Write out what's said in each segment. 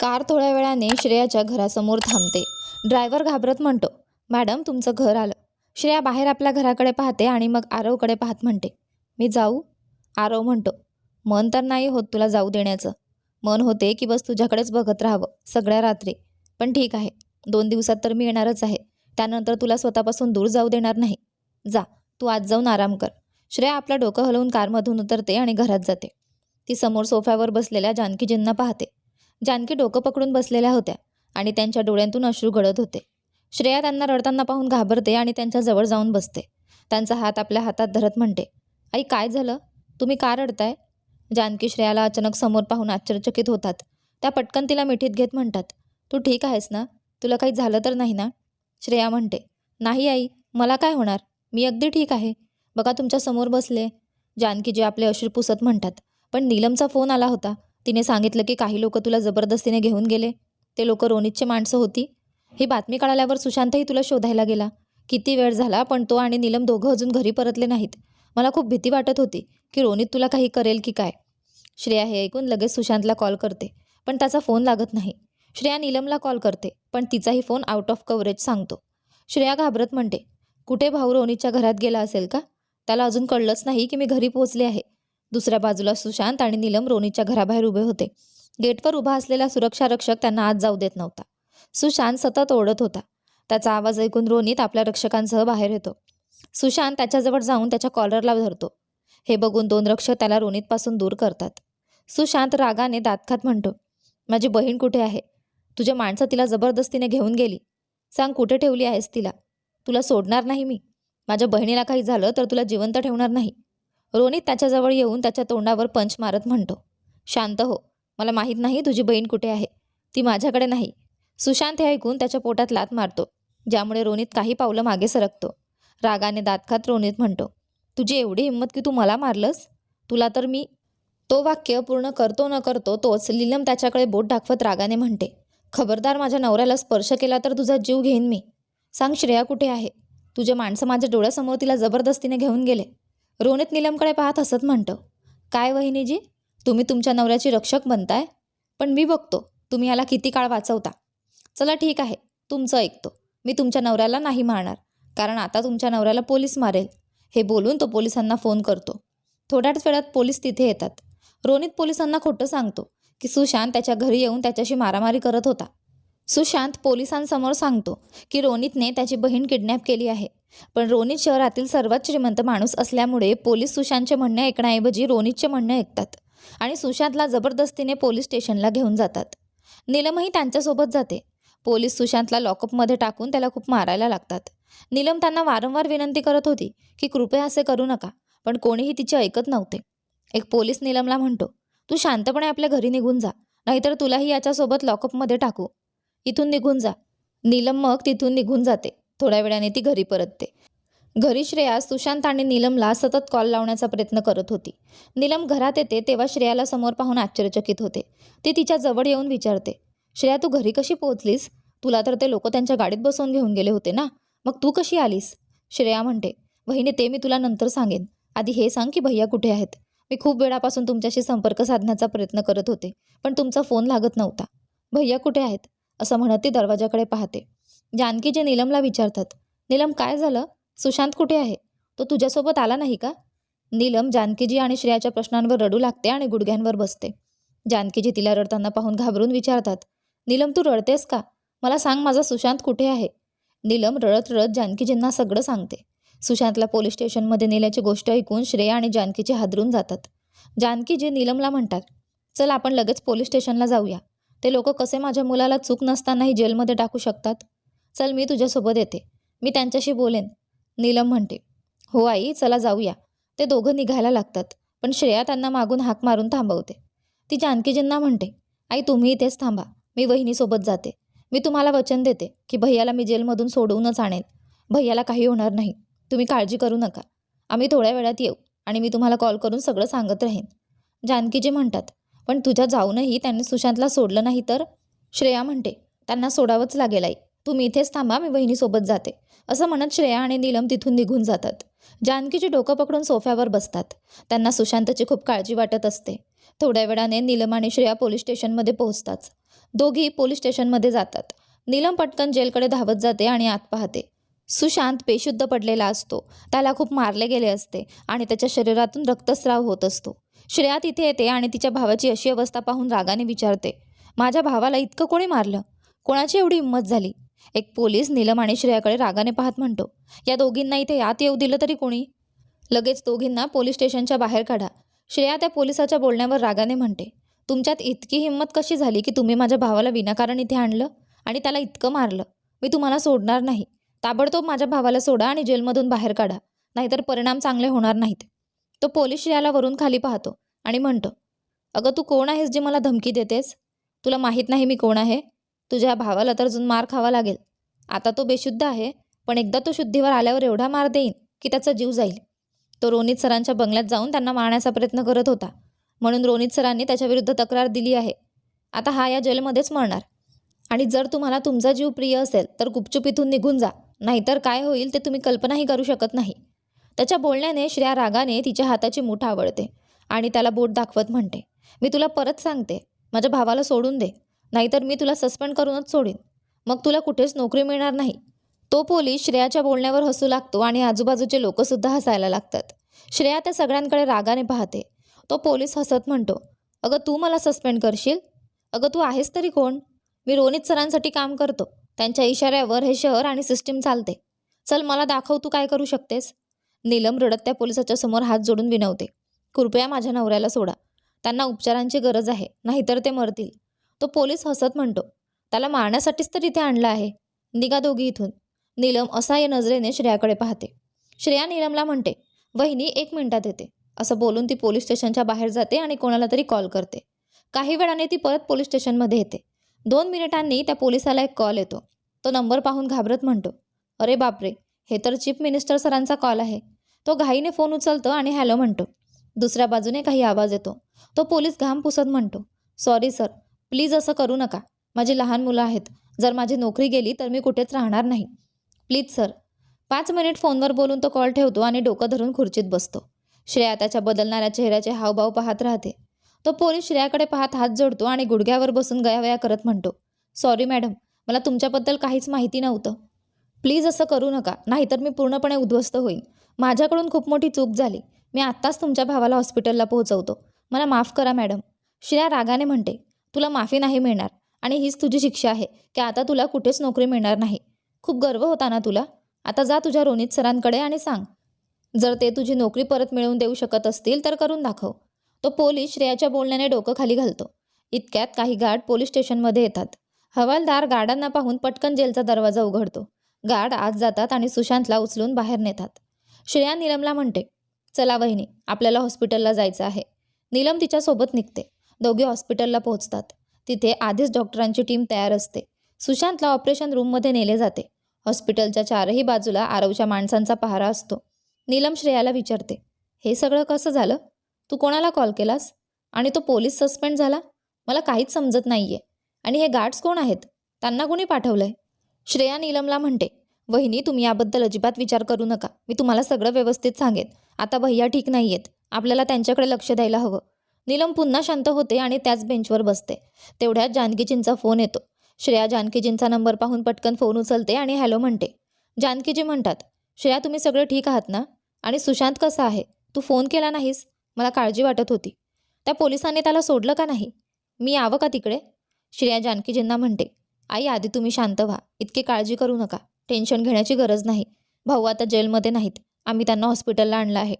Car थोड्या वेळाने श्रेयाच्या घरासमोर थांबते. ड्रायव्हर घाबरत म्हणतो मॅडम तुमचं घर आलं. श्रेया बाहेर आपल्या घराकडे पाहते आणि मग आरवकडे पाहत म्हणते मी जाऊ? आरव म्हणतो मन तर नाही होत तुला जाऊ देण्याचं. मन होते की बस तुझ्याकडेच बघत राहावं सगळ्या रात्री. पण ठीक आहे दोन दिवसात तर मी येणारच आहे. त्यानंतर तुला स्वतःपासून दूर जाऊ देणार नाही. जा तू आज जाऊन आराम कर. श्रेया आपलं डोकं हलवून कारमधून उतरते आणि घरात जाते. ती समोर सोफ्यावर बसलेल्या जानकीजींना पाहते. जानकी डोकं पकडून बसलेल्या होत्या आणि त्यांच्या डोळ्यांतून अश्रू गळत होते. श्रेया त्यांना रडताना पाहून घाबरते आणि त्यांच्या जवळ जाऊन बसते. त्यांचा हात आपल्या हातात धरत म्हणते आई काय झालं? तुम्ही का रडताय? जानकी श्रेयाला अचानक समोर पाहून आश्चर्यचकित होतात. त्या पटकन तिला मिठीत घेत म्हणतात तू ठीक आहेस ना? तुला काही झालं तर नाही ना? श्रेया म्हणते नाही आई मला काय होणार? मी अगदी ठीक आहे. बघा तुमच्यासमोर बसले. जानकीजी आपले अश्रू पुसत म्हणतात पण नीलमचा फोन आला होता. तिने सांगितलं की काही लोक तुला जबरदस्तीने घेऊन गेले. ते लोक रोनितचे माणसं होती. ही बातमी कळाल्यावर सुशांतही तुला शोधायला गेला. किती वेळ झाला पण तो आणि नीलम दोघं अजून घरी परतले नाहीत. मला खूप भीती वाटत होती की रोनित तुला काही करेल की काय? श्रेया हे ऐकून लगेच सुशांतला कॉल करते पण त्याचा फोन लागत नाही. श्रेया नीलमला कॉल करते पण तिचाही फोन आउट ऑफ कव्हरेज सांगतो. श्रेया घाबरत म्हणते कुठे भाऊ रोनितच्या घरात गेला असेल का? त्याला अजून कळलंच नाही की मी घरी पोहोचले आहे. दुसऱ्या बाजूला सुशांत आणि नीलम रोनीच्या घराबाहेर उभे होते. गेटवर उभा असलेला सुरक्षा रक्षक त्यांना आत जाऊ देत नव्हता. सुशांत सतत ओढत होता. त्याचा आवाज ऐकून रोनीत आपल्या रक्षकांसह बाहेर येतो. सुशांत त्याच्याजवळ जाऊन त्याच्या कॉलरला धरतो. हे बघून दोन रक्षक त्याला रोनीतपासून दूर करतात. सुशांत रागाने दातखात म्हणतो माझी बहीण कुठे आहे? तुझ्या माणसं तिला जबरदस्तीने घेऊन गेली. सांग कुठे ठेवली आहेस तिला? तुला सोडणार नाही मी. माझ्या बहिणीला काही झालं तर तुला जिवंत ठेवणार नाही. रोनित त्याच्याजवळ येऊन त्याच्या तोंडावर पंच मारत म्हणतो शांत हो मला माहीत नाही तुझी बहीण कुठे आहे. ती माझ्याकडे नाही. सुशांत हे ऐकून त्याच्या पोटात लात मारतो ज्यामुळे रोनित काही पावलं मागे सरकतो. रागाने दात खात रोनित म्हणतो तुझी एवढी हिंमत की तू मला मारलंस? तुला तर मी तो वाक्य पूर्ण करतो न करतो तोच लीलम त्याच्याकडे बोट दाखवत रागाने म्हणते खबरदार माझ्या नवऱ्याला स्पर्श केला तर तुझा जीव घेईन मी. सांग श्रेया कुठे आहे? तुझे माणसं माझ्या डोळ्यासमोर तिला जबरदस्तीने घेऊन गेले. रोनित नीलमकडे पाहत हसत म्हणतो काय वहिनीजी तुम्ही तुमच्या नवऱ्याची रक्षक बनताय? पण मी बघतो तुम्ही याला किती काळ वाचवता. चला ठीक आहे तुमचं ऐकतो. मी तुमच्या नवऱ्याला नाही मारणार कारण आता तुमच्या नवऱ्याला पोलीस मारेल. हे बोलून तो पोलिसांना फोन करतो. थोड्याच वेळात पोलीस तिथे येतात. रोनित पोलिसांना खोटं सांगतो की सुशांत त्याच्या घरी येऊन त्याच्याशी मारामारी करत होता. सुशांत पोलिसांसमोर सांगतो की रोनितने त्याची बहीण किडनॅप केली आहे. पण रोनित शहरातील सर्वात श्रीमंत माणूस असल्यामुळे पोलीस सुशांतचे म्हणणे ऐकण्याऐवजी रोनितचे म्हणणे ऐकतात आणि सुशांतला जबरदस्तीने पोलीस स्टेशनला घेऊन जातात. नीलमही त्यांच्यासोबत जाते. पोलीस सुशांतला लॉकअपमध्ये टाकून त्याला खूप मारायला लागतात. नीलम त्यांना वारंवार विनंती करत होती की कृपया असे करू नका पण कोणीही तिचे ऐकत नव्हते. एक पोलीस नीलमला म्हणतो तू शांतपणे आपल्या घरी निघून जा नाहीतर तुलाही याच्यासोबत लॉकअपमध्ये टाकू. इथून निघून जा. नीलम मग तिथून निघून जाते. थोड्या वेळाने ती घरी परतते. घरी श्रेया सुशांत आणि नीलमला सतत कॉल लावण्याचा प्रयत्न करत होती. नीलम घरात येते तेव्हा श्रेयाला समोर पाहून आश्चर्यचकित होते. ती तिच्या जवळ येऊन विचारते श्रेया तू घरी कशी पोहोचलीस? तुला तर ते लोक त्यांच्या गाडीत बसवून घेऊन गेले होते ना? मग तू कशी आलीस? श्रेया म्हणते वहिने ते मी तुला नंतर सांगेन. आधी हे सांग की भैया कुठे आहेत? मी खूप वेळापासून तुमच्याशी संपर्क साधण्याचा प्रयत्न करत होते पण तुमचा फोन लागत नव्हता. भैया कुठे आहेत? असं म्हणत ती दरवाजाकडे पाहते. जानकी जे नीलमला विचारतात नीलम काय झालं? सुशांत कुठे आहे? तो तुझ्यासोबत आला नाही का? नीलम जानकीजी आणि श्रेयाच्या प्रश्नांवर रडू लागते आणि गुडघ्यांवर बसते. जानकीजी तिला रडताना पाहून घाबरून विचारतात नीलम तू रडतेस का? मला सांग माझा सुशांत कुठे आहे? नीलम रडत रडत जानकीजींना सगळं सांगते. सुशांतला पोलीस स्टेशनमध्ये नेल्याची गोष्ट ऐकून श्रेया आणि जानकीची हादरून जातात. जानकीजी नीलमला म्हणतात चल आपण लगेच पोलीस स्टेशनला जाऊया. ते लोक कसे माझ्या मुलाला चूक नसतानाही जेलमध्ये टाकू शकतात? चल मी तुझ्यासोबत येते. मी त्यांच्याशी बोलेन. नीलम म्हणते हो आई चला जाऊया. ते दोघं निघायला लागतात पण श्रेया त्यांना मागून हाक मारून थांबवते. ती जानकीजींना म्हणते आई तुम्ही इथेच थांबा. मी वहिनीसोबत जाते. मी तुम्हाला वचन देते की भैयाला मी जेलमधून सोडवूनच आणेल भैयाला काही होणार नाही. तुम्ही काळजी करू नका. आम्ही थोड्या वेळात येऊ आणि मी तुम्हाला कॉल करून सगळं सांगत राहीन. जानकीजी म्हणतात पण तुझ्या जाऊनही त्यांनी सुशांतला सोडलं नाही तर? श्रेया म्हणते त्यांना सोडावंच लागेल आई. तुम्ही इथेच थांबा मी बहिणीसोबत जाते. असं म्हणत श्रेया आणि नीलम तिथून निघून जातात. जानकीची डोकं पकडून सोफ्यावर बसतात. त्यांना सुशांतची खूप काळजी वाटत असते. थोड्या वेळाने नीलम आणि श्रेया पोलीस स्टेशनमध्ये पोहोचतात. दोघी पोलीस स्टेशनमध्ये जातात. नीलम पटकन जेलकडे धावत जाते आणि आत पाहते. सुशांत बेशुद्ध पडलेला असतो. त्याला खूप मारले गेले असते आणि त्याच्या शरीरातून रक्तस्राव होत असतो. श्रेया तिथे येते आणि तिच्या भावाची अशी अवस्था पाहून रागाने विचारते माझ्या भावाला इतकं कोणी मारलं? कोणाची एवढी हिंमत झाली? एक पोलीस नीलम आणि श्रेयाकडे रागाने पाहत म्हणतो या दोघींना इथे आत येऊ दिलं तरी कोणी? लगेच दोघींना पोलीस स्टेशनच्या बाहेर काढा. श्रेया त्या पोलिसाच्या बोलण्यावर रागाने म्हणते तुमच्यात इतकी हिंमत कशी झाली की तुम्ही माझ्या भावाला विनाकारण इथे आणलं आणि त्याला इतकं मारलं? मी तुम्हाला सोडणार नाही. ताबडतोब माझ्या भावाला सोडा आणि जेलमधून बाहेर काढा नाहीतर परिणाम चांगले होणार नाहीत. तो पोलीस श्रेयाला वरून खाली पाहतो आणि म्हणतो अगं तू कोण आहेस जे मला धमकी देतेस? तुला माहीत नाही मी कोण आहे? तुझ्या भावाला तर अजून मार खावा लागेल. आता तो बेशुद्ध आहे पण एकदा तो शुद्धीवर आल्यावर एवढा मार देईन की त्याचा जीव जाईल. तो रोनित सरांच्या बंगल्यात जाऊन त्यांना मारण्याचा प्रयत्न करत होता. म्हणून रोनित सरांनी त्याच्याविरुद्ध तक्रार दिली आहे. आता हा या जेलमध्येच मरणार. आणि जर तुम्हाला तुमचा जीव प्रिय असेल तर गुपचूप इथून निघून जा. नाहीतर काय होईल ते तुम्ही कल्पनाही करू शकत नाही. त्याच्या बोलण्याने श्रेया रागाने तिच्या हाताची मूठ आवडते आणि त्याला बोट दाखवत म्हणते मी तुला परत सांगते. माझ्या भावाला सोडून दे. नाहीतर मी तुला सस्पेंड करूनच सोडेन. मग तुला कुठेच नोकरी मिळणार नाही. तो पोलीस श्रेयाच्या बोलण्यावर हसू लागतो आणि आजूबाजूचे लोकंसुद्धा हसायला लागतात. श्रेया त्या सगळ्यांकडे रागाने पाहते. तो पोलीस हसत म्हणतो अगं तू मला सस्पेंड करशील? अगं तू आहेस तरी कोण? मी रोनित सरांसाठी काम करतो. त्यांच्या इशाऱ्यावर हे शहर आणि सिस्टीम चालते. चल मला दाखव तू काय करू शकतेस. नीलम रडत त्या पोलिसाच्या समोर हात जोडून विनवते कृपया माझ्या नवऱ्याला सोडा. त्यांना उपचारांची गरज आहे. नाहीतर ते मरतील. तो पोलीस हसत म्हणतो त्याला मारण्यासाठीच तर इथे आणलं आहे. निघा दोघी इथून. नीलम असाय नजरेने श्रेयाकडे पाहते. श्रेया नीलमला म्हणते वहिनी एक मिनिटात येते. असं बोलून ती पोलीस स्टेशनच्या बाहेर जाते आणि कोणाला तरी कॉल करते. काही वेळाने ती परत पोलीस स्टेशनमध्ये येते. दोन मिनिटांनी त्या पोलिसाला एक कॉल येतो. तो नंबर पाहून घाबरत म्हणतो अरे बापरे हे तर चीफ मिनिस्टर सरांचा कॉल आहे. तो घाईने फोन उचलतो आणि हॅलो म्हणतो. दुसऱ्या बाजूने काही आवाज येतो. तो पोलीस घाम पुसत म्हणतो सॉरी सर प्लीज असं करू नका. माझी लहान मुलं आहेत. जर माझी नोकरी गेली तर मी कुठेच राहणार नाही. Please sir. पाच मिनिट फोनवर बोलून तो कॉल ठेवतो आणि डोकं धरून खुर्चीत बसतो. श्रेया त्याच्या बदलणाऱ्या चेहऱ्याचे हावभाव पाहत राहते. तो पोलीस श्रेयाकडे पाहत हात जोडतो आणि गुडघ्यावर बसून गयावया करत म्हणतो सॉरी मॅडम. मला तुमच्याबद्दल काहीच माहिती नव्हतं. प्लीज असं करू नका. नाहीतर मी पूर्णपणे उद्ध्वस्त होईन. माझ्याकडून खूप मोठी चूक झाली. मी आत्ताच तुमच्या भावाला हॉस्पिटलला पोहोचवतो. मला माफ करा मॅडम. श्रेया रागाने म्हणते तुला माफी नाही मिळणार आणि हीच तुझी शिक्षा आहे की आता तुला कुठेच नोकरी मिळणार नाही. खूप गर्व होता ना तुला? आता जा तुझ्या रोनित सरांकडे आणि सांग. जर ते तुझी नोकरी परत मिळवून देऊ शकत असतील तर करून दाखव. तो पोलीस श्रेयाच्या बोलण्याने डोकं खाली घालतो. इतक्यात काही गार्ड पोलीस स्टेशनमध्ये येतात. हवालदार गार्डांना पाहून पटकन जेलचा दरवाजा उघडतो. गार्ड आत जातात आणि सुशांतला उचलून बाहेर नेतात. श्रेया नीलमला म्हणते चला वहिनी आपल्याला हॉस्पिटलला जायचं आहे. नीलम तिच्यासोबत निघते. दोघे हॉस्पिटलला पोहोचतात. तिथे आधीच डॉक्टरांची टीम तयार असते. सुशांतला ऑपरेशन रूममध्ये नेले जाते. हॉस्पिटलच्या चारही बाजूला आरवच्या माणसांचा पहारा असतो. नीलम श्रेयाला विचारते हे सगळं कसं झालं? तू कोणाला कॉल केलास? आणि तो पोलीस सस्पेंड झाला? मला काहीच समजत नाही आहे आणि हे गार्ड्स कोण आहेत? त्यांना कोणी पाठवलंय? श्रेया नीलमला म्हणते वहिनी तुम्ही याबद्दल अजिबात विचार करू नका. मी तुम्हाला सगळं व्यवस्थित सांगेन. आता भैया ठीक नाही आहेत आपल्याला त्यांच्याकडे लक्ष द्यायला हवं. नीलम पुन्हा शांत होते आणि त्याच बेंचवर बसते. तेवढ्यात जानकीजींचा फोन येतो. श्रेया जानकीजींचा नंबर पाहून पटकन फोन उचलते आणि हॅलो म्हणते. जानकीजी म्हणतात श्रेया तुम्ही सगळे ठीक आहात ना? आणि सुशांत कसा आहे? तू फोन केला नाहीस? मला काळजी वाटत होती. त्या पोलिसांनी त्याला सोडलं का नाही? मी यावं का तिकडे? श्रेया जानकीजींना म्हणते आई आधी तुम्ही शांत व्हा. इतकी काळजी करू नका. टेन्शन घेण्याची गरज नाही. भाऊ आता जेलमध्ये नाहीत. आम्ही त्यांना हॉस्पिटलला आणलं आहे.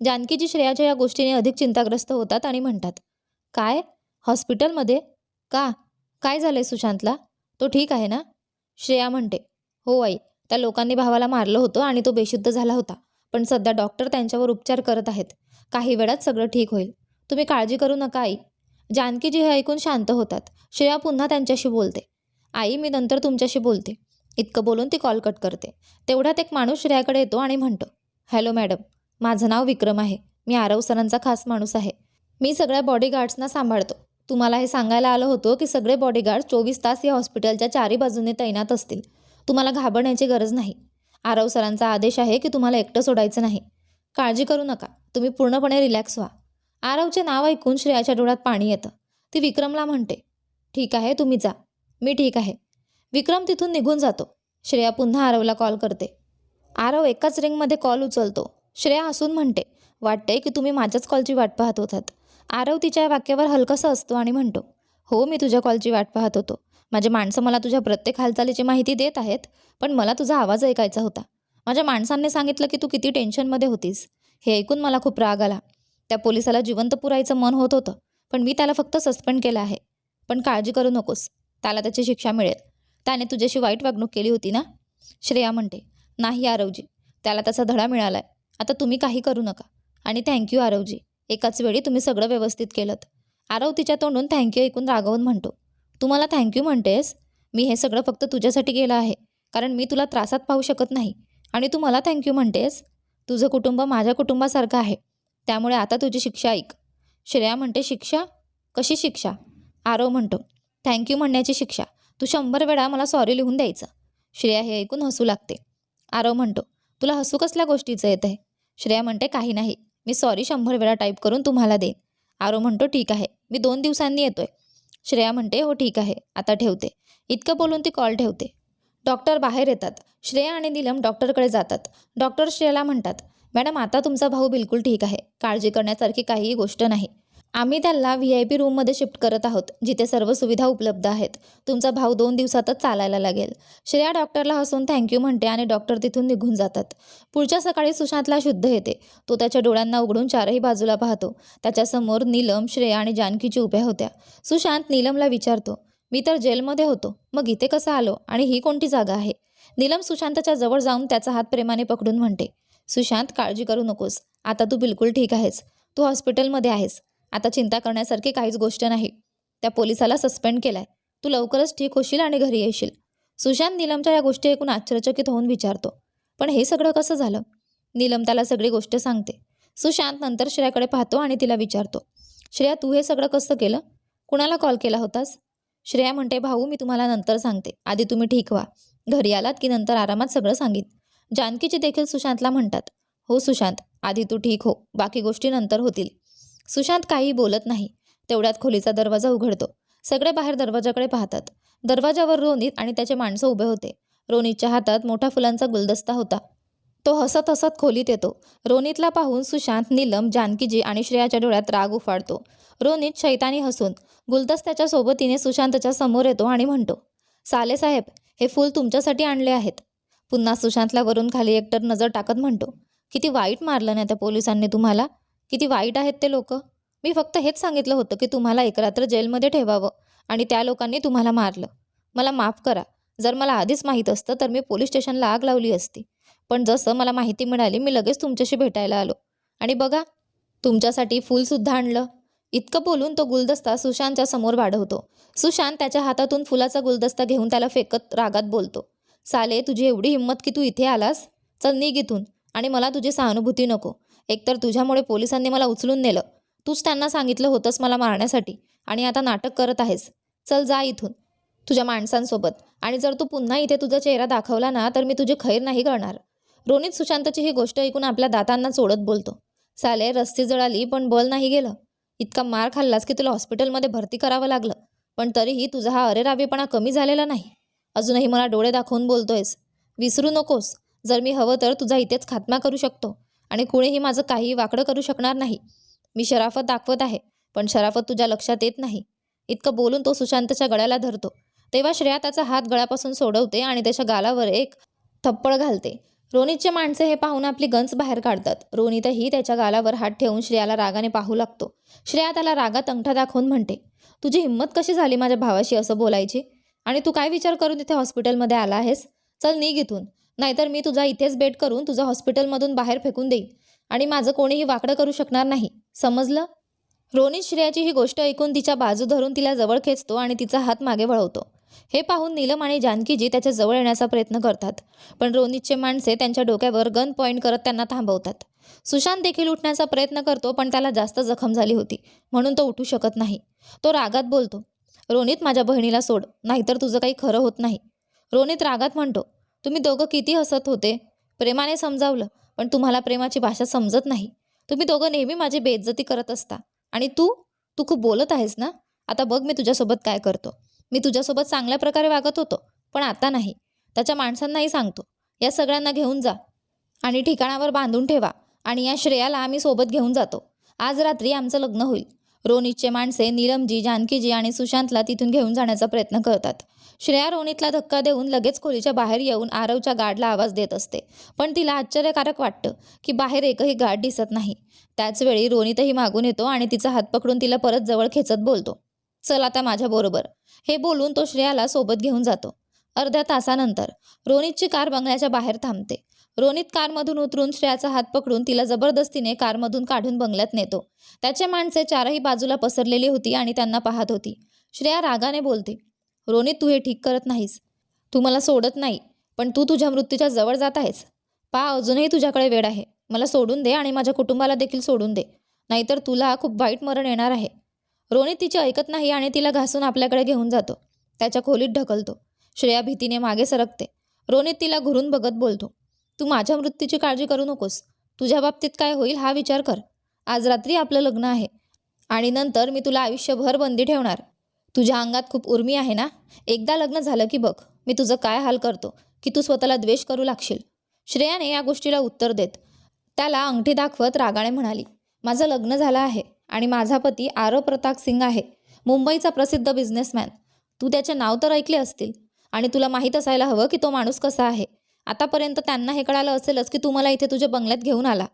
जानकीजी श्रेयाच्या या गोष्टीने अधिक चिंताग्रस्त होतात आणि म्हणतात काय? हॉस्पिटलमध्ये? का? काय झालं आहे सुशांतला? तो ठीक आहे ना? श्रेया म्हणते हो आई त्या लोकांनी भावाला मारलं होतं आणि तो बेशुद्ध झाला होता पण सध्या डॉक्टर त्यांच्यावर उपचार करत आहेत. काही वेळात सगळं ठीक होईल. तुम्ही काळजी करू नका आई. जानकीजी हे ऐकून शांत होतात. श्रेया पुन्हा त्यांच्याशी बोलते आई मी नंतर तुमच्याशी बोलते. इतकं बोलून ती कॉल कट करते. तेवढ्यात एक माणूस श्रेयाकडे येतो आणि म्हणतो हॅलो मॅडम. माझं नाव विक्रम आहे. मी आरव सरांचा खास माणूस आहे. मी सगळ्या बॉडीगार्ड्सना सांभाळतो. तुम्हाला हे सांगायला आलं होतं की सगळे बॉडीगार्ड चोवीस तास या हॉस्पिटलच्या चारी बाजूने तैनात असतील. तुम्हाला घाबरण्याची गरज नाही. आरव सरांचा आदेश आहे की तुम्हाला एकटं सोडायचं नाही. काळजी करू नका. तुम्ही पूर्णपणे रिलॅक्स व्हा. आरवचे नाव ऐकून श्रेयाच्या डोळ्यात पाणी येतं. ती विक्रमला म्हणते ठीक आहे तुम्ही जा. मी ठीक आहे. विक्रम तिथून निघून जातो. श्रेया पुन्हा आरवला कॉल करते. आरव एकाच रिंगमध्ये कॉल उचलतो. श्रेया हसून म्हणते वाटते की तुम्ही माझ्याच कॉलची वाट पाहत होतात. आरव तिच्या या वाक्यावर हलकासा असतो आणि म्हणतो हो मी तुझ्या कॉलची वाट पाहत होतो. माझे माणसं मला तुझ्या प्रत्येक हालचालीची माहिती देत आहेत पण मला तुझा आवाज ऐकायचा होता. माझ्या माणसांनी सांगितलं की तू किती टेन्शनमध्ये होतीस. हे ऐकून मला खूप राग आला. त्या पोलिसाला जिवंत पुरायचं मन होत होतं पण मी त्याला फक्त सस्पेंड केलं आहे. पण काळजी करू नकोस. त्याला त्याची शिक्षा मिळेल. त्याने तुझ्याशी वाईट वागणूक केली होती ना? श्रेया म्हणते नाही आरवजी. त्याला त्याचा धडा मिळाला आहे आता तुम्ही काही करू नका. आणि थँक्यू आरवजी. एकाच वेळी तुम्ही सगळं व्यवस्थित केलं आरव तिच्या तोंडून थँक्यू ऐकून रागवून म्हणतो तू मला थँक्यू म्हणतेस? मी हे सगळं फक्त तुझ्यासाठी केलं आहे. कारण मी तुला त्रासात पाहू शकत नाही. आणि तू मला थँक्यू म्हणतेस? तुझं कुटुंब माझ्या कुटुंबासारखं आहे. त्यामुळे आता तुझी शिक्षा ऐक. श्रेया म्हणते शिक्षा? कशी शिक्षा? आरव म्हणतो थँक्यू म्हणण्याची शिक्षा. तू शंभर वेळा मला सॉरी लिहून द्यायचं. श्रेया हे ऐकून हसू लागते. आरव म्हणतो तुला हसू कसल्या गोष्टीचं येत आहे श्रेया म्हणते काही नाही. मी सॉरी शंभर वेळा टाईप करून तुम्हाला देईन. आरो म्हणतो ठीक आहे. मी दोन दिवसांनी येतोय. श्रेया म्हणते हो ठीक आहे. आता ठेवते. इतकं बोलून ती कॉल ठेवते. डॉक्टर बाहेर येतात. श्रेया आणि नीलम डॉक्टरकडे जातात. डॉक्टर श्रेयाला म्हणतात मॅडम आता तुमचा भाऊ बिलकुल ठीक आहे. काळजी करण्यासारखी काहीही गोष्ट नाही. आम्ही त्याला व्ही आय पी रूममध्ये शिफ्ट करत आहोत जिथे सर्व सुविधा उपलब्ध आहेत. तुमचा भाऊ दोन दिवसातच चालायला लागेल. श्रेया डॉक्टरला हसून थँक्यू म्हणते आणि डॉक्टर तिथून निघून जातात. पुढच्या सकाळी सुशांतला शुद्ध येते. तो त्याच्या डोळ्यांना उघडून चारही बाजूला पाहतो. त्याच्यासमोर नीलम श्रेया आणि जानकीची उभ्या होत्या. सुशांत नीलमला विचारतो मी तर जेलमध्ये होतो. मग इथे कसं आलो? आणि ही कोणती जागा आहे? नीलम सुशांतच्या जवळ जाऊन त्याचा हात प्रेमाने पकडून म्हणते सुशांत काळजी करू नकोस. आता तू बिलकुल ठीक आहेस. तू हॉस्पिटलमध्ये आहेस. आता चिंता करण्यासारखी काहीच गोष्ट नाही. त्या पोलिसाला सस्पेंड केलाय. तू लवकरच ठीक होशील आणि घरी येशील. सुशांत नीलमच्या या गोष्टी ऐकून आश्चर्यचकित होऊन विचारतो पण हे सगळं कसं झालं? नीलम त्याला सगळी गोष्ट सांगते. सुशांत नंतर श्रेयाकडे पाहतो आणि तिला विचारतो श्रेया तू हे सगळं कसं केलं? कुणाला कॉल केला होतास? श्रेया म्हणते भाऊ मी तुम्हाला नंतर सांगते. आधी तुम्ही ठीक व्हा. घरी आलात की नंतर आरामात सगळं सांगीन. जानकीची देखील सुशांतला म्हणतात हो सुशांत आधी तू ठीक हो. बाकी गोष्टी नंतर होतील. सुशांत काही बोलत नाही. तेवढ्यात खोलीचा दरवाजा उघडतो. सगळे बाहेर दरवाजाकडे पाहतात. दरवाजावर रोनित आणि त्याचे माणसं उभे होते. रोनितच्या हातात मोठा फुलांचा गुलदस्ता होता. तो हसत हसत खोलीत येतो. रोनितला पाहून सुशांत नीलम जानकीजी आणि श्रेयाच्या डोळ्यात राग उफाडतो रोनित शैतानी हसून गुलदस्त्याच्या सोबतीने सुशांतच्या समोर येतो आणि म्हणतो साले साहेब हे फूल तुमच्यासाठी आणले आहेत. पुन्हा सुशांतला वरून खाली एकटर नजर टाकत म्हणतो किती वाईट मारलं ना त्या पोलिसांनी तुम्हाला? किती वाईट आहेत ते लोक. मी फक्त हेच सांगितलं होतं की तुम्हाला एक रात्र जेलमध्ये ठेवावं आणि त्या लोकांनी तुम्हाला मारलं. मला माफ करा. जर मला आधीच माहीत असतं तर मी पोलीस स्टेशनला आग लावली असती. पण जसं मला माहिती मिळाली मी लगेच तुमच्याशी भेटायला आलो. आणि बघा तुमच्यासाठी फूलसुद्धा आणलं. इतकं बोलून तो गुलदस्ता सुशांतच्या समोर वाढवतो. सुशांत त्याच्या हातातून फुलाचा गुलदस्ता घेऊन त्याला फेकत रागात बोलतो. साले तुझी एवढी हिंमत की तू इथे आलास? चल निघ इथून आणि मला तुझी सहानुभूती नको. एकतर तुझ्यामुळे पोलिसांनी मला उचलून नेलं. तूच त्यांना सांगितलं होतंस मला मारण्यासाठी आणि आता नाटक करत आहेस. चल जा इथून तुझ्या माणसांसोबत. आणि जर तू पुन्हा इथे तुझा चेहरा दाखवला ना तर मी तुझी खैर नाही करणार. रोनित सुशांतची ही गोष्ट ऐकून आपल्या दातांना चोडत बोलतो. साले रस्ती जळाली पण बल नाही गेलं. इतका मार खाल्लास की तुला हॉस्पिटलमध्ये भरती करावं लागलं. पण तरीही तुझा हा अरेरावीपणा कमी झालेला नाही. अजूनही मला डोळे दाखवून बोलतोयस. विसरू नकोस. जर मी हवं तर तुझा इथेच खात्मा करू शकतो. आणि कुणीही माझं काही वाकडं करू शकणार नाही. मी शराफत दाखवत आहे पण शराफत तुझ्या लक्षात येत नाही. इतकं बोलून तो सुशांतच्या गळ्याला धरतो. तेव्हा श्रेया त्याचा हात गळ्यापासून सोडवते आणि त्याच्या गालावर एक थप्पड घालते. रोनितचे माणसे हे पाहून आपली गंज बाहेर काढतात. रोनितही त्याच्या गालावर हात ठेवून श्रेयाला रागाने पाहू लागतो. श्रेया त्याला रागात अंगठा दाखवून म्हणते तुझी हिंमत कशी झाली माझ्या भावाशी असं बोलायची? आणि तू काय विचार करून तिथे हॉस्पिटलमध्ये आला आहेस? चल निघ इथून. नाहीतर मी तुझा इथेच बेट करून तुझं हॉस्पिटलमधून बाहेर फेकून देईन. आणि माझं कोणीही वाकडं करू शकणार नाही. समजलं? रोनित श्रेयाची ही गोष्ट ऐकून तिच्या बाजू धरून तिला जवळ खेचतो आणि तिचा हात मागे वळवतो. हे पाहून नीलम आणि जानकीजी त्याच्याजवळ येण्याचा प्रयत्न करतात. पण रोनितचे माणसे त्यांच्या डोक्यावर गन पॉईंट करत त्यांना थांबवतात. सुशांत देखील उठण्याचा प्रयत्न करतो पण त्याला जास्त जखम झाली होती. म्हणून तो उठू शकत नाही. तो रागात बोलतो रोनित माझ्या बहिणीला सोड. नाहीतर तुझं काही खरं होत नाही. रोनित रागात म्हणतो तुम्ही दोघं किती हसत होते? प्रेमाने समजावलं पण तुम्हाला प्रेमाची भाषा समजत नाही. तुम्ही दोघं नेहमी माझी बेइज्जती करत असता. आणि तू? तू खूप बोलत आहेस ना? आता बघ मी तुझ्यासोबत काय करतो. मी तुझ्यासोबत चांगल्या प्रकारे वागत होतो पण आता नाही. त्याच्या माणसांनाही सांगतो. या सगळ्यांना घेऊन जा. आणि ठिकाणावर बांधून ठेवा. आणि या श्रेयाला आम्ही सोबत घेऊन जातो. आज रात्री आमचं लग्न होईल. रोनितचे माणसे नीलमजी जानकीजी आणि सुशांतला तिथून घेऊन जाण्याचा प्रयत्न करतात. श्रेया रोहितला धक्का देऊन लगेच खोलीच्या बाहेर येऊन आरवच्या गाडला आवाज देत असते. पण तिला आश्चर्यकारक वाटतं की बाहेर एकही गाड दिसत नाही. त्याचवेळी रोनितही मागून येतो आणि तिचा हात पकडून तिला परत जवळ खेचत बोलतो. चल आता माझ्याबरोबर हे बोलून तो श्रेयाला सोबत घेऊन जातो. अर्ध्या तासानंतर रोनितची कार बंगल्याच्या बाहेर थांबते. रोनित कारमधून उतरून श्रेयाचा हात पकडून तिला जबरदस्तीने कारमधून काढून बंगल्यात नेतो. त्याचे माणसे चारही बाजूला पसरलेली होती आणि त्यांना पाहत होती. श्रेया रागाने बोलते रोनित तू हे ठीक करत नाहीस. तू मला सोडत नाही पण तू तुझ्या मृत्यूच्या जवळ जात आहेस. पा अजूनही तुझ्याकडे वेळ आहे. मला सोडून दे आणि माझ्या कुटुंबाला देखील सोडून दे. नाहीतर तुला खूप वाईट मरण येणार आहे. रोनित तिची ऐकत नाही आणि तिला घासून आपल्याकडे घेऊन जातो. त्याच्या खोलीत ढकलतो. श्रेया भीतीने मागे सरकते. रोनित तिला घुरून बघत बोलतो. तू माझ्या मृत्यूची काळजी करू नकोस. तुझ्या बाबतीत काय होईल हा विचार कर. आज रात्री आपलं लग्न आहे आणि नंतर मी तुला आयुष्यभर बंदी ठेवणार. तुझ्या अंगात खूप उर्मी आहे ना? एकदा लग्न झालं की बघ मी तुझं काय हाल करतो की तू स्वतःला द्वेष करू लागशील? श्रेयाने या गोष्टीला उत्तर देत त्याला अंगठी दाखवत रागाने म्हणाली माझं लग्न झालं आहे आणि माझा पती आरव प्रताप सिंग आहे मुंबईचा प्रसिद्ध बिझनेसमॅन. तू त्याचे नाव तर ऐकले असतील आणि तुला माहीत असायला हवं की तो माणूस कसा आहे. आतापर्यंत त्यांना हे कळालं असेलच की तू मला इथे तुझ्या बंगल्यात घेऊन आला.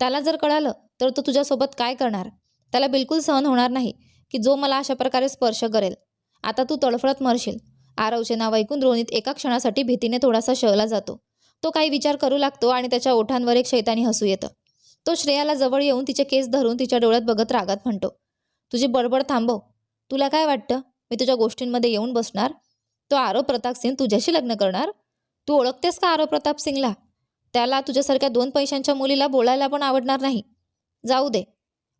त्याला जर कळालं तर तो तुझ्यासोबत काय करणार? त्याला बिलकुल सहन होणार नाही. की जो मला अशा प्रकारे स्पर्श करेल. आता तू तडफडत मरशील. आरवचे नाव ऐकून रोनित एका क्षणासाठी भीतीने थोडासा शहला जातो. तो काही विचार करू लागतो आणि त्याच्या ओठांवर एक शैतानी हसू येतं. तो श्रेयाला जवळ येऊन तिचे केस धरून तिच्या डोळ्यात बघत रागात म्हणतो तुझी बडबड थांबव. तुला काय वाटतं? मी तुझ्या गोष्टींमध्ये येऊन बसणार? तो आरव प्रताप सिंग तुझ्याशी लग्न करणार? तू ओळखतेस का आरव प्रताप सिंगला? त्याला तुझ्यासारख्या दोन पैशांच्या मुलीला बोलायला पण आवडणार नाही. जाऊ दे.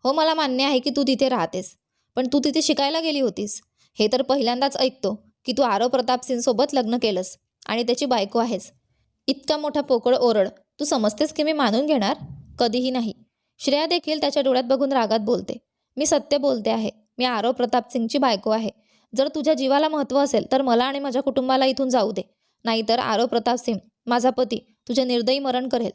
हो मला मान्य आहे की तू तिथे राहतेस. पण तू तिथे शिकायला गेली होतीस. हे तर पहिल्यांदाच ऐकतो की तू आरव प्रताप सिंगसोबत लग्न केलंस आणि त्याची बायको आहेस. इतका मोठा पोकळ ओरड तू समजतेस की मी मानून घेणार? कधीही नाही. श्रेया देखील त्याच्या डोळ्यात बघून रागात बोलते. मी सत्य बोलते आहे. मी आरव प्रताप सिंगची बायको आहे. जर तुझ्या जीवाला महत्त्व असेल तर मला आणि माझ्या कुटुंबाला इथून जाऊ दे. नाहीतर आरव प्रताप सिंग माझा पती तुझे निर्दयी मरण करेल.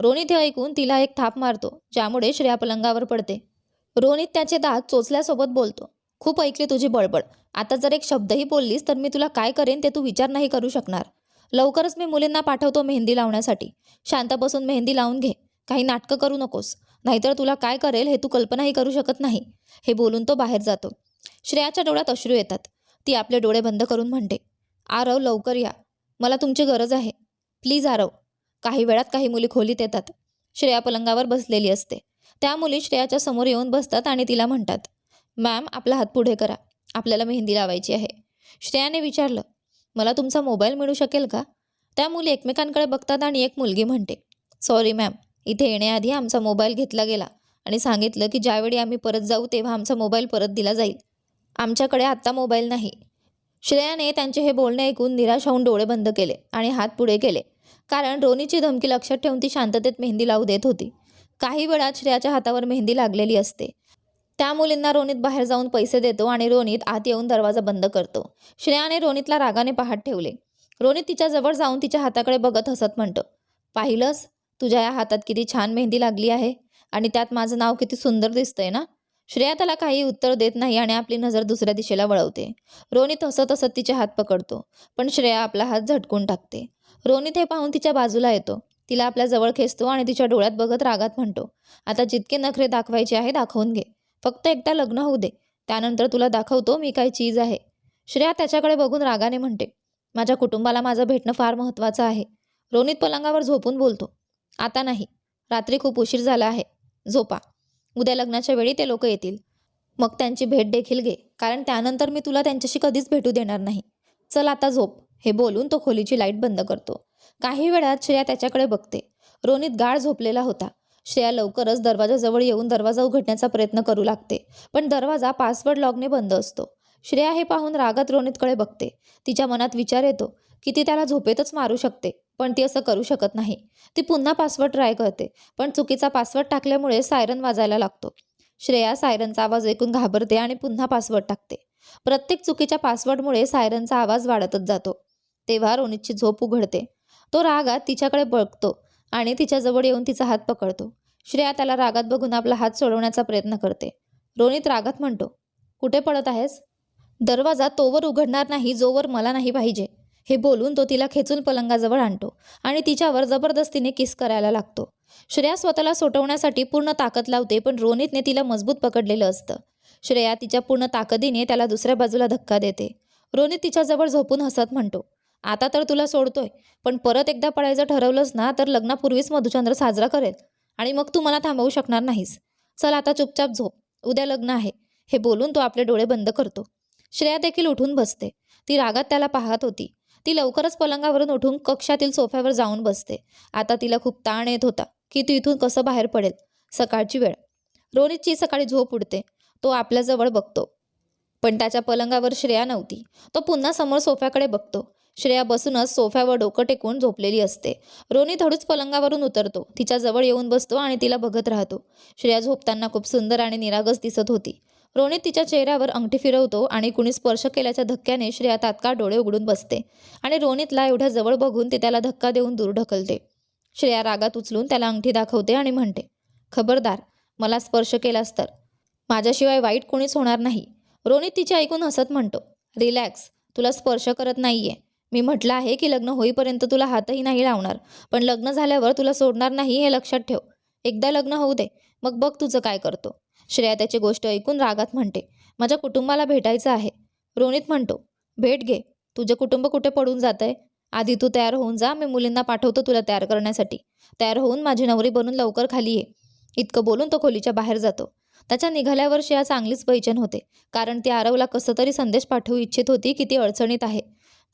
रोनी ते ऐकून तिला एक थाप मारतो ज्यामुळे श्रेया पलंगावर पडते. रोनित त्याचे दात चोचल्यासोबत बोलतो. खूप ऐकली तुझी बळबळ. आता जर एक शब्दही बोललीस तर मी तुला काय करेन ते तू विचार नाही करू शकणार. लवकरच मी मुलींना पाठवतो मेहंदी लावण्यासाठी. शांत बसून मेहंदी लावून घे. काही नाटकं करू नकोस. नाहीतर तुला काय करेल हे तू कल्पनाही करू शकत नाही. हे बोलून तो बाहेर जातो. श्रेयाच्या डोळ्यात अश्रू येतात. ती आपले डोळे बंद करून म्हणते आरव लवकर या. मला तुमची गरज आहे. प्लीज आरव. काही वेळात काही मुली खोलीत येतात. श्रेया पलंगावर बसलेली असते. त्या मुली श्रेयाच्या समोर येऊन बसतात आणि तिला म्हणतात मॅम आपला हात पुढे करा. आपल्याला मेहंदी लावायची आहे. श्रेयाने विचारलं मला तुमचा मोबाईल मिळू शकेल का? त्या मुली एकमेकांकडे बघतात आणि एक मुलगी म्हणते सॉरी मॅम इथे येण्याआधी आमचा मोबाईल घेतला गेला आणि सांगितलं की ज्यावेळी आम्ही परत जाऊ तेव्हा आमचा मोबाईल परत दिला जाईल. आमच्याकडे आत्ता मोबाईल नाही. श्रेयाने त्यांचे हे बोलणे ऐकून निराश होऊन डोळे बंद केले आणि हात पुढे केले कारण रोनीची धमकी लक्षात ठेवून ती शांततेत मेहंदी लावू देत होती. काही वेळात श्रेयाच्या हातावर मेहंदी लागलेली असते. त्या मुलींना रोनित बाहेर जाऊन पैसे देतो आणि रोनित आत येऊन दरवाजा बंद करतो. श्रेयाने रोनितला रागाने पाहत ठेवले. रोनित तिच्याजवळ जाऊन तिच्या हाताकडे बघत हसत म्हणतो पाहिलंस? तुझ्या या हातात किती छान मेहंदी लागली आहे आणि त्यात माझं नाव किती सुंदर दिसतंय ना? श्रेया त्याला काही उत्तर देत नाही आणि आपली नजर दुसऱ्या दिशेला वळवते. रोनित हसत हसत तिचे हात पकडतो पण श्रेया आपला हात झटकून टाकते. रोनित हे पाहून तिच्या बाजूला येतो. तिला आपल्या जवळ खेचतो आणि तिच्या डोळ्यात बघत रागात म्हणतो आता जितके नखरे दाखवायचे आहे दाखवून घे. फक्त एकदा लग्न होऊ दे. त्यानंतर तुला दाखवतो मी काय चीज आहे. श्रेया त्याच्याकडे बघून रागाने म्हणते माझ्या कुटुंबाला माझं भेटणं फार महत्त्वाचं आहे. रोनित पलंगावर झोपून बोलतो आता नाही. रात्री खूप उशीर झाला आहे. झोपा. उद्या लग्नाच्या वेळी ते लोक येतील. मग त्यांची भेट देखील घे. कारण त्यानंतर मी तुला त्यांच्याशी कधीच भेटू देणार नाही. चल आता झोप. हे बोलून तो खोलीची लाइट बंद करतो. काही वेळात श्रेया त्याच्याकडे बघते. रोनित गाढ झोपलेला होता. श्रेया लवकरच दरवाजाजवळ येऊन दरवाजा उघडण्याचा प्रयत्न करू लागते पण दरवाजा पासवर्ड लॉगने बंद असतो. श्रेया हे पाहून रागात रोनितकडे बघते. तिच्या मनात विचार येतो की ती त्याला झोपेतच मारू शकते पण ती असं करू शकत नाही. ती पुन्हा पासवर्ड ट्राय करते पण चुकीचा पासवर्ड टाकल्यामुळे सायरन वाजायला लागतो. श्रेया सायरनचा आवाज ऐकून घाबरते आणि पुन्हा पासवर्ड टाकते. प्रत्येक चुकीच्या पासवर्डमुळे सायरनचा आवाज वाढतच जातो. तेव्हा रोनितची झोप उघडते. तो रागात तिच्याकडे बळकतो आणि तिच्याजवळ येऊन तिचा हात पकडतो. श्रेया त्याला रागात बघून आपला हात सोडवण्याचा प्रयत्न करते. रोनित रागात म्हणतो कुठे पडत आहेस? दरवाजा तोवर उघडणार नाही जोवर मला नाही पाहिजे. हे बोलून तो तिला खेचून पलंगाजवळ आणतो आणि तिच्यावर जबरदस्तीने किस करायला लागतो. श्रेया स्वतःला सोटवण्यासाठी पूर्ण ताकद लावते पण रोनितने तिला मजबूत पकडलेलं असतं. श्रेया तिच्या पूर्ण ताकदीने त्याला दुसऱ्या बाजूला धक्का देते. रोनित तिच्याजवळ झोपून हसत म्हणतो आता तर तुला सोडतोय. पण परत एकदा पडायचं ठरवलंस ना तर लग्नापूर्वीच मधुचंद्र साजरा करेल. आणि मग तू मला थांबवू शकणार नाहीस. चल आता चुपचाप झोप. उद्या लग्न आहे. हे बोलून तो आपले डोळे बंद करतो. श्रेया देखील उठून बसते. ती रागात त्याला पाहत होती. ती लवकरच पलंगावरून उठून कक्षातील सोफ्यावर जाऊन बसते. आता तिला खूप ताण येत होता की ती इथून कसं बाहेर पडेल? सकाळची वेळ. रोनितची सकाळी झोप उडते. तो आपल्याजवळ बघतो. पण त्याच्या पलंगावर श्रेया नव्हती. तो पुन्हा समोर सोफ्याकडे बघतो. श्रेया बसूनच सोफ्यावर डोकं टेकून झोपलेली असते. रोनित हळूच पलंगावरून उतरतो. तिच्या जवळ येऊन बसतो आणि तिला बघत राहतो. श्रेया झोपताना खूप सुंदर आणि निरागस दिसत होती. रोनित तिच्या चेहऱ्यावर अंगठी फिरवतो आणि कुणी स्पर्श केल्याच्या धक्क्याने श्रेया तात्काळ डोळे उघडून बसते आणि रोनितला एवढ्या जवळ बघून ते त्याला धक्का देऊन दूर ढकलते. श्रेया रागात उचलून त्याला अंगठी दाखवते आणि म्हणते खबरदार मला स्पर्श केलास तर. माझ्याशिवाय वाईट कोणीच होणार नाही. रोनित तिचे ऐकून हसत म्हणतो रिलॅक्स तुला स्पर्श करत नाहीये. मी म्हटलं आहे की लग्न होईपर्यंत तुला हातही नाही लावणार. पण लग्न झाल्यावर तुला सोडणार नाही हे लक्षात ठेव. एकदा लग्न होऊ दे. मग बघ तुझं काय करतो. श्रेया त्याची गोष्ट ऐकून रागात म्हणते. माझ्या कुटुंबाला भेटायचं आहे. रोनित म्हणतो भेट घे. तुझे कुटुंब कुठे पडून जात आहे आधी तू तयार होऊन जा. मी मुलींना पाठवतो तुला तयार करण्यासाठी. तयार होऊन माझी नवरी बनून लवकर खाली ये. इतकं बोलून तो खोलीच्या बाहेर जातो. त्याच्या निघाल्यावर श्रेया चांगलीच बैचन होते. कारण ती आरवला कसं तरी संदेश पाठवू इच्छित होती की ती अडचणीत आहे.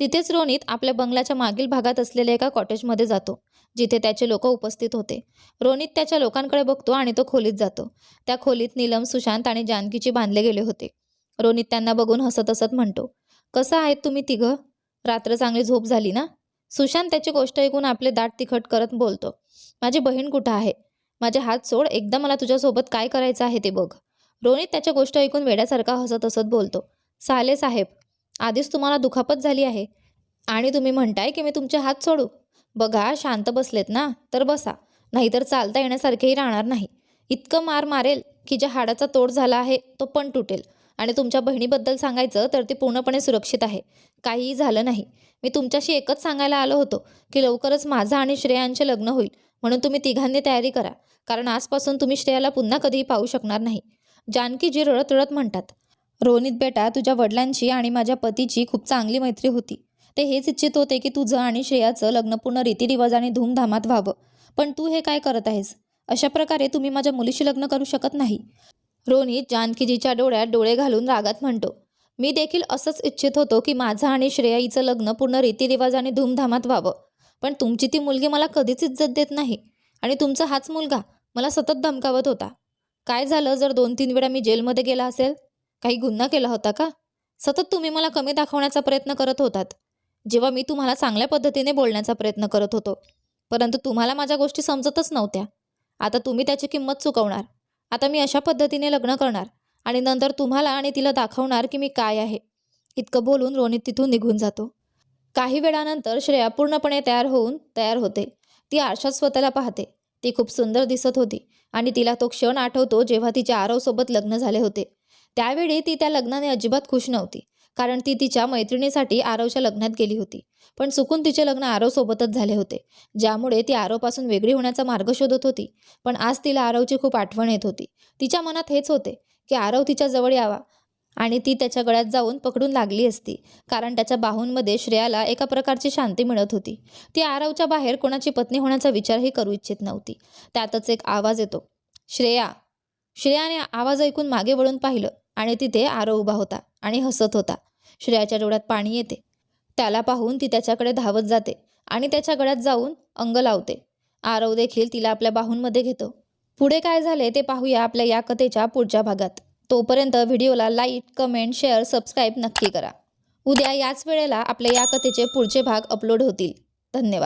तिथेच रोनित आपल्या बंगल्याच्या मागील भागात असलेल्या एका कॉटेजमध्ये जातो जिथे त्याचे लोक उपस्थित होते. रोनित त्याच्या लोकांकडे बघतो आणि तो खोलीत जातो. त्या खोलीत नीलम सुशांत आणि जानकीची बांधले गेले होते. रोनित त्यांना बघून हसत हसत म्हणतो कसं आहेत तुम्ही तिघं? रात्र चांगली झोप झाली ना? सुशांत त्याची गोष्ट ऐकून आपले दाट तिखट करत बोलतो माझी बहीण कुठं आहे? माझे हात सोड एकदा मला तुझ्यासोबत काय करायचं आहे ते बघ. रोनित त्याच्या गोष्ट ऐकून वेड्यासारखा हसत हसत बोलतो साले साहेब आधीच तुम्हाला दुखापत झाली आहे. आणि तुम्ही म्हणताय की मी तुमचे हात सोडू. बघा शांत बसलेत ना तर बसा. नाहीतर चालता येण्यासारखेही राहणार नाही. इतकं मार मारेल की ज्या हाडाचा तोड झाला आहे तो पण तुटेल. आणि तुमच्या बहिणीबद्दल सांगायचं तर ती पूर्णपणे सुरक्षित आहे. काहीही झालं नाही. मी तुमच्याशी एकच सांगायला आलो होतो की लवकरच माझं आणि श्रेयांचे लग्न होईल. म्हणून तुम्ही तिघांनी तयारी करा. कारण आजपासून तुम्ही श्रेयाला पुन्हा कधीही पाहू शकणार नाही. जानकी जी रडत रडत म्हणतात रोनित बेटा तुझ्या वडिलांची आणि माझ्या पतीची खूप चांगली मैत्री होती. ते हेच इच्छित होते की तुझं आणि श्रेयाचं लग्न पूर्ण रीतिरिवाजाने धूमधामात व्हावं. पण तू हे काय करत आहेस? अशा प्रकारे तुम्ही माझ्या मुलीशी लग्न करू शकत नाही. रोनित जानकीजीच्या डोळ्यात डोळे घालून रागात म्हणतो मी देखील असंच इच्छित होतो की माझं आणि श्रेया हिचं लग्न पूर्ण रीतिरिवाजाने धूमधामात व्हावं. पण तुमची ती मुलगी मला कधीच इज्जत देत नाही आणि तुमचा हाच मुलगा मला सतत धमकावत होता. काय झालं जर दोन तीन वेळा मी जेलमध्ये गेला असेल? काही गुन्हा केला होता का? सतत तुम्ही मला कमी दाखवण्याचा प्रयत्न करत होतात. जेव्हा मी तुम्हाला चांगल्या पद्धतीने बोलण्याचा प्रयत्न करत होतो. परंतु तुम्हाला माझ्या गोष्टी समजतच नव्हत्या. आता तुम्ही त्याची किंमत चुकवणार. आता मी अशा पद्धतीने लग्न करणार आणि नंतर तुम्हाला आणि तिला दाखवणार की मी काय आहे. इतकं बोलून रोनित तिथून निघून जातो. काही वेळानंतर श्रेया पूर्णपणे तयार होऊन तयार होते. ती आरशात स्वतःला पाहते. ती खूप सुंदर दिसत होती आणि तिला तो क्षण आठवतो जेव्हा तिच्या आरवसोबत लग्न झाले होते. त्यावेळी ती त्या लग्नाने अजिबात खुश नव्हती कारण ती तिच्या मैत्रिणीसाठी आरवच्या लग्नात गेली होती. पण चुकून तिचे लग्न आरवसोबतच झाले होते ज्यामुळे ती आरवपासून वेगळी होण्याचा मार्ग शोधत होती. पण आज तिला आरवची खूप आठवण येत होती. तिच्या मनात हेच होते की आरव तिच्या जवळ यावा आणि ती त्याच्या गळ्यात जाऊन पकडून लागली असती कारण त्याच्या बाहूंमध्ये श्रेयाला एका प्रकारची शांती मिळत होती. ती आरवच्या बाहेर कोणाची पत्नी होण्याचा विचारही करू इच्छित नव्हती. त्यातच एक आवाज येतो श्रेया. श्रेयाने आवाज ऐकून मागे वळून पाहिलं आणि तिथे आरव उभा होता आणि हसत होता. श्रेयाच्या डोळ्यात पाणी येते. त्याला पाहून ती त्याच्याकडे धावत जाते आणि त्याच्या गळ्यात जाऊन अंग लावते. आरव देखील तिला आपल्या बाहूंमध्ये घेतो. पुढे काय झाले ते पाहूया आपल्या या कथेच्या पुढच्या भागात. तोपर्यंत व्हिडिओला लाईक कमेंट शेअर सबस्क्राईब नक्की करा. उद्या याच वेळेला आपल्या या कथेचे पुढचे भाग अपलोड होतील. धन्यवाद.